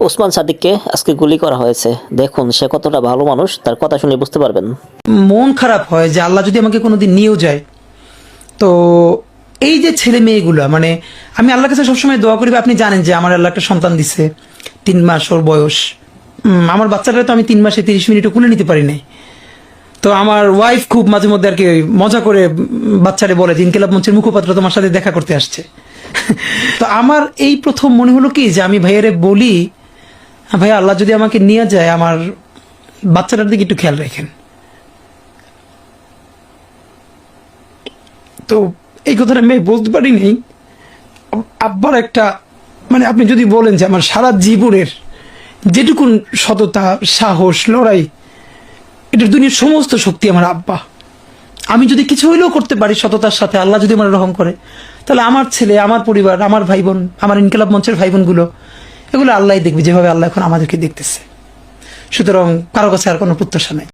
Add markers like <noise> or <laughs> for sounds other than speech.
ওসমান সাদিককে আজকে গুলি করা হয়েছে। দেখুন, সে কতটা ভালো মানুষ, তার কথা শুনে বুঝতে পারবেন। মন খারাপ হয় যে আল্লাহ যদি আমাকে কোনোদিন নিয়েও যায়। তো এই যে ছেলে মেয়েগুলো মানে আমি আল্লাহর কাছে সবসময় দোয়া করি, আপনি জানেন যে আমার আল্লাহ একটা সন্তান দিছে, তিন মাস ওর বয়স। আমার বাচ্চাটা তো আমি তিন মাসে তিরিশ মিনিটও কুলে নিতে পারি নাই। তো আমার ওয়াইফ খুব মাঝে মধ্যে আর কি মজা করে বাচ্চারে বলে যে, ইনকেলাব মঞ্চের মুখপাত্র তোমার সাথে দেখা করতে আসছে। <laughs> তো আমার এই প্রথম মনে হলো কি যে আমি ভাইয়ারে বলি ভাইয়া, আল্লাহ যদি আমাকে নিয়ে যায় আমার বাচ্চাটার দিকে একটু খেয়াল রাখেন। তো এই কথাটা আমি বলতে পারিনি আব্বার একটা মানে আপনি যদি বলেন যে আমার সারা জীবনের যেটুকুন সততা, সাহস, লড়াই, এটার দুনিয়ার সমস্ত শক্তি আমার আব্বা। আমি যদি কিছু হইলেও করতে পারি সততার সাথে, আল্লাহ যদি আমার রহম করে, তাহলে আমার ছেলে, আমার পরিবার, আমার ভাই বোন আমার ইনকালাব মঞ্চের ভাই বোনগুলো এগুলো আল্লাহ দেখবে, যেভাবে আল্লাহ এখন আমাদেরকে দেখতেছে। সুতরাং কারও কাছে আর কোনো প্রত্যাশা নাই।